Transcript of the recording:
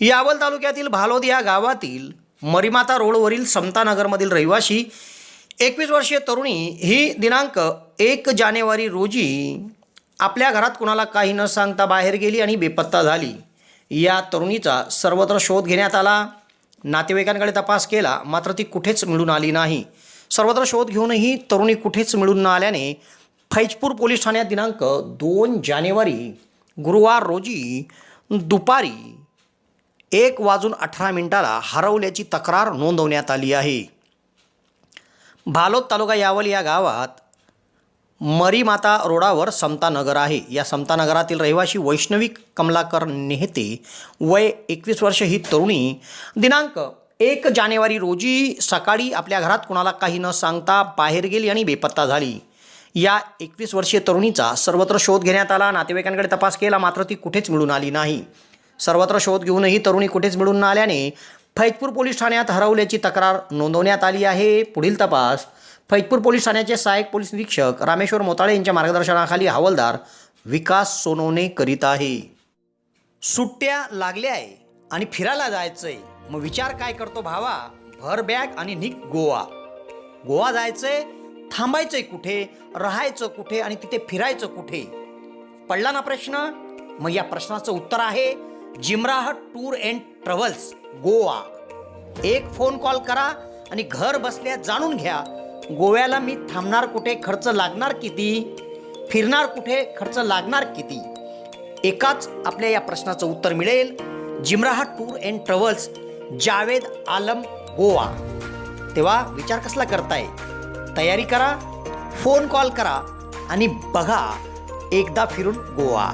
यावल तालुक्यातील भालोद या गावातील मरीमाता रोडवरील समतानगरमधील रहिवाशी एकवीस वर्षीय तरुणी ही दिनांक एक जानेवारी रोजी आपल्या घरात कुणाला काही न सांगता बाहेर गेली आणि बेपत्ता झाली. या तरुणीचा सर्वत्र शोध घेण्यात आला. नातेवाईकांकडे तपास केला मात्र ती कुठेच मिळून आली नाही. सर्वत्र शोध घेऊनही तरुणी कुठेच मिळून न आल्याने फैजपूर पोलीस ठाण्यात दिनांक दोन जानेवारी गुरुवार रोजी दुपारी एक वाजून अठरा मिनिटाला हरवल्याची तक्रार नोंदवण्यात आली आहे. भालोद तालुका यावल या गावात मरीमाता रोडावर समतानगर आहे. या समतानगरातील रहिवासी वैष्णविक कमलाकर नेहते वय एकवीस वर्ष. ही तरुणी दिनांक एक जानेवारी रोजी सकाळी आपल्या घरात कुणाला काही न सांगता बाहेर गेली आणि बेपत्ता झाली. या एकवीस वर्षीय तरुणीचा सर्वत्र शोध घेण्यात आला. नातेवाईकांकडे तपास केला मात्र ती कुठेच मिळून आली नाही. सर्वत्र शोध घेऊनही तरुणी कुठेच मिळून न आल्याने फैजपूर पोलीस ठाण्यात हरवल्याची तक्रार नोंदवण्यात आली आहे. पुढील तपास. फैजपूर पोलीस ठाण्याचे सहाय्यक पोलीस निरीक्षक रामेश्वर मोताळे यांच्या मार्गदर्शनाखाली हवालदार विकास सोनवणे करीत आहे. सुट्ट्या लागल्या आहे आणि फिरायला जायचंय. मग विचार काय करतो भावा? भर बॅग आणि निक गोवा. गोवा जायचंय थांबायचंय कुठे? राहायचं कुठे? आणि तिथे फिरायचं कुठे? पडला ना प्रश्न? मग या प्रश्नाचं उत्तर आहे. Jimrah tour and travels Goa. एक फोन कॉल करा आणि घर बसल्या जाणून घ्या. गोव्याला मी थांबणार कुठे खर्च लागणार किती? फिरणार कुठे खर्च लागणार किती? एकाच आपल्या या प्रश्नाचं उत्तर मिळेल. Jimrah tour and travels Javed Alam Goa. तेव्हा विचार कसला करताय? तयारी करा फोन कॉल करा आणि बघा एकदा फिरून गोवा.